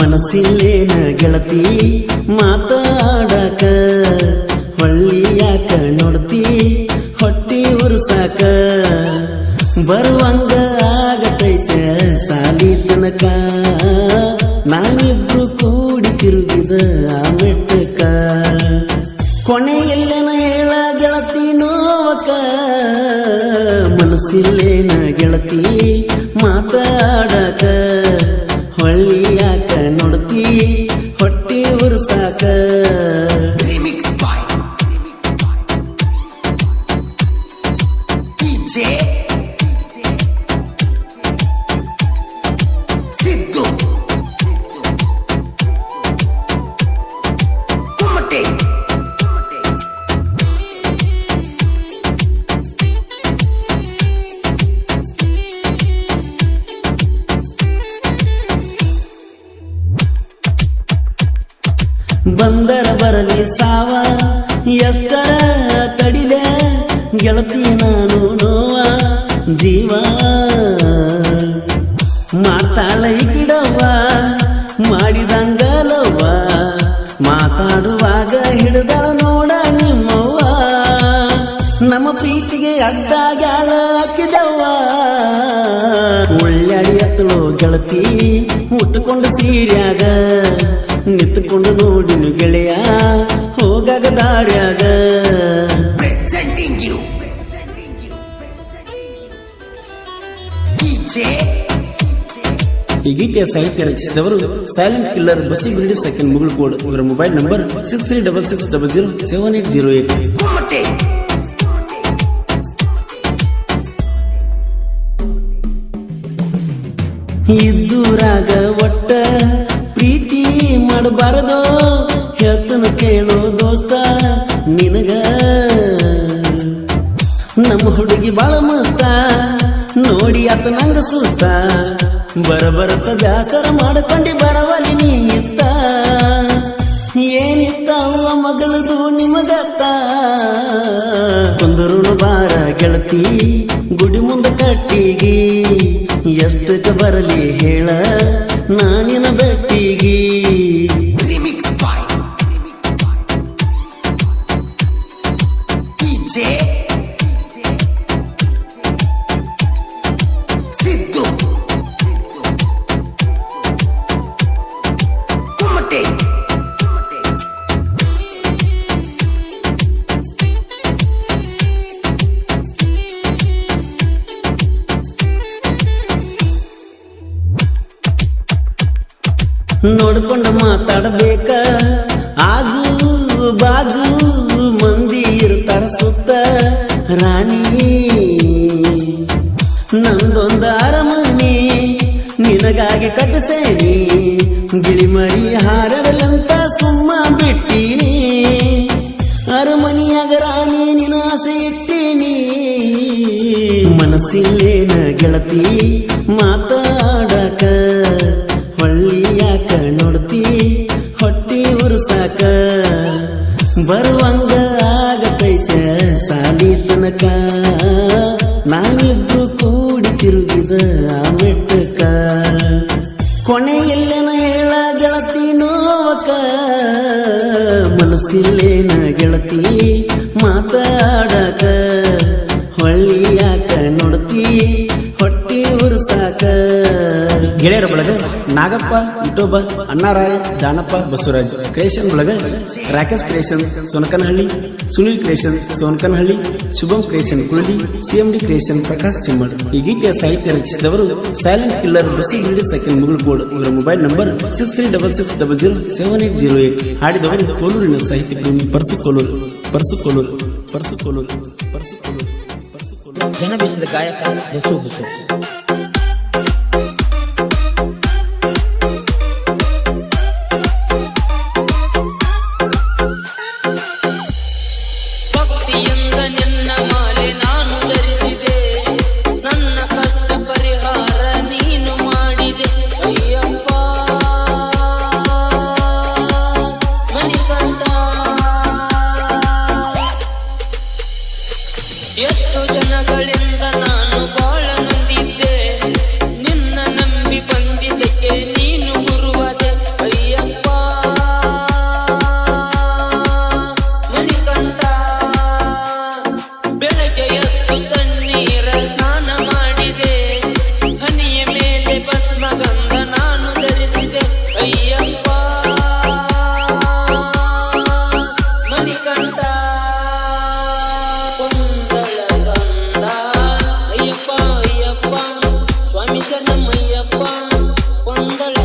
ಮನಸ್ಸಿಲ್ಲೇನ ಗೆಳತಿ, ಮಾತಾಡಕ. ಹೊಳ್ಳಿ ಯಾಕ ನೋಡ್ತಿ, ಹೊಟ್ಟಿ ಉರ್ಸಾಕ. ಬರುವಂಗ ಆಗತೈತೆ ಸಾಲಿ ತನಕ. ನಾವಿಬ್ರು ಕೂಡಿ ತಿರುಗಿದ ಆ ಮೆಟ್ಟಕ. ಕೊನೆ ಎಲ್ಲನ ಹೇಳ ಗೆಳತಿ ನೋವಕ. ಮನಸ್ಸಿಲ್ಲೇನ ಗೆಳತಿ, ಮಾತಾಡಕ. ಹೊಳ್ಳಿ DJ Siddu Kumate ಬಂದರ ಬರಲಿ ಸಾವ ಎಷ್ಟರ ತಡಿಲೆ ಗೆಳತಿ ನಾನು ನೋವ, ಜೀವ. ಮಾತಾಳ ಗಿಡವ್ವ ಮಾಡಿದಂಗಲವ್ವ. ಮಾತಾಡುವಾಗ ಹಿಡಿದಳ ನೋಡ ನಿಮ್ಮವ್ವ. ನಮ್ಮ ಪ್ರೀತಿಗೆ ಅಡ್ಡಾಗ್ಯಾಳ ಹಾಕಿದವ್ವ. ಒಳ್ಳೆಡಿ ಎತ್ತಳು ಗೆಳತಿ, ಉಟ್ಟುಕೊಂಡು ಸೀರ್ಯಾಗ, ನಿಂತುಕೊಂಡು ನೋಡಿನು ಗೆಳೆಯ, ಹೋಗಾಗ ದಾರ್ಯಾಗ. ಈ ಗೀತೆಯ ಸಾಹಿತ್ಯ ರಚಿಸಿದವರು ಸೈಲೆಂಟ್ ಕಿಲ್ಲರ್ ಬಸಿ ಬಿಲ್ಡಿ ಸೆಕೆಂಡ್ ಮುಗುಳು ಕೋಡ್ ಇವರ mobile number six three double six double zero seven eight zero eight ಇದ್ದೂರಾಗ ಒಟ್ಟ ಪ್ರೀತಿ ಮಾಡಬಾರದು. ಹೇಳ್ತನ ಕೇಳೋ ದೋಸ್ತ ನಿನಗ. ನಮ್ಮ ಹುಡುಗಿ ಬಾಳ ಮಸ್ತ ನೋಡಿ ಆತ ನಂಗ ಸುಸ್ತ. ಬರಬರತ ಬ್ಯಾಸರ ಮಾಡ್ಕೊಂಡಿ ಬರವಲಿ ನೀ ಇತ್ತ. ಏನಿತ್ತ ಮಗಳದು ನಿಮಗತ್ತ. ಕುಂದರು ಬಾರ ಗೆಳತಿ, ಗುಡಿ ಮುಂದ ಕಟ್ಟಿಗಿ. ಎಷ್ಟಕ್ಕೆ ಬರಲಿ ಹೇಳ ನಾನಿನ ಬೆಟ್ಟಿಗಿ. ನೋಡ್ಕೊಂಡು ಮಾತಾಡಬೇಕ. ಆಜು ಬಾಜು ಮಂದಿ ಇರ್ತಾರ ಸುತ್ತ ರಾಣಿ. ನಂದೊಂದ ಅರಮನಿ, ನಿನಗಾಗಿ ಕಟ್ಟಿಸೇನಿ. ಗಿಳಿಮರಿ ಹಾರಡಲಂತ ಸುಮ್ಮ ಬಿಟ್ಟೀನಿ. ಅರಮನಿಯಾಗ ರಾಣಿ ನಿನಾಸೆ ಇಟ್ಟೀನಿ. ಮನಸ್ಸಿಲ್ಲೇನ ಗೆಳತಿ ಮಾತಾಡಕ ತನಕ. ನಾವಿಬ್ರು ಕೂಡಿ ತಿರುಗಿದ ಆ ಮೆಟ್ಟಕ. ಕೊನೆ ಎಲ್ಲನ ಹೇಳ ಗೆಳತಿ ನೋವಕ. ಮನಸ್ಸಿಲ್ಲೇನ ಗೆಳತಿ ಮಾತಾಡಕ. ಹೊಳ್ಳಿ ಯಾಕ ನೋಡ್ತಿ ಹೊಟ್ಟಿ ಉರ್ಸಾಕ. ಗೆಳೆಯರ ಬಳಗ ನಾಗಪ್ಪ ಇಟೋಬ ಅಣ್ಣಾರಾಯ ದಾನಪ್ಪ ಬಸವರಾಜ್ ಕ್ರಿಯೇಷನ್ ಬಳಗ Rakesh creation Sonakanahalli, Sunil creation Sonakanahalli, Shubham creation Kulali CMD creation Prakash Chimmad ಈ ಗೀತೆಯ ಸಾಹಿತ್ಯ ರಚಿಸಿದವರು ಸೈಲೆಂಟ್ ಕಿಲ್ಲರ್ ಬಸಿ ಹಿಂದಿ ಸೆಕೆಂಡ್ ಮುಗುಳು ಕೋಡ್ ಇವರ mobile number six three double six double zero seven eight zero eight ಹಾಡಿದವರು ಕೋಲೂರಿನ ಸಾಹಿತ್ಯ ಪ್ರೇಮಿ ಪರ್ಸು ಕೋಲೂರು ಪರ್ಸು ಕೋಲೂರು ಪರ್ಸು ಕೋಲೂರು ಪರ್ಸು ಕೋಲೂರು ಗಾಯಕ ಬಸು ಅಯ್ಯಪ್ಪ ಒಂದಳ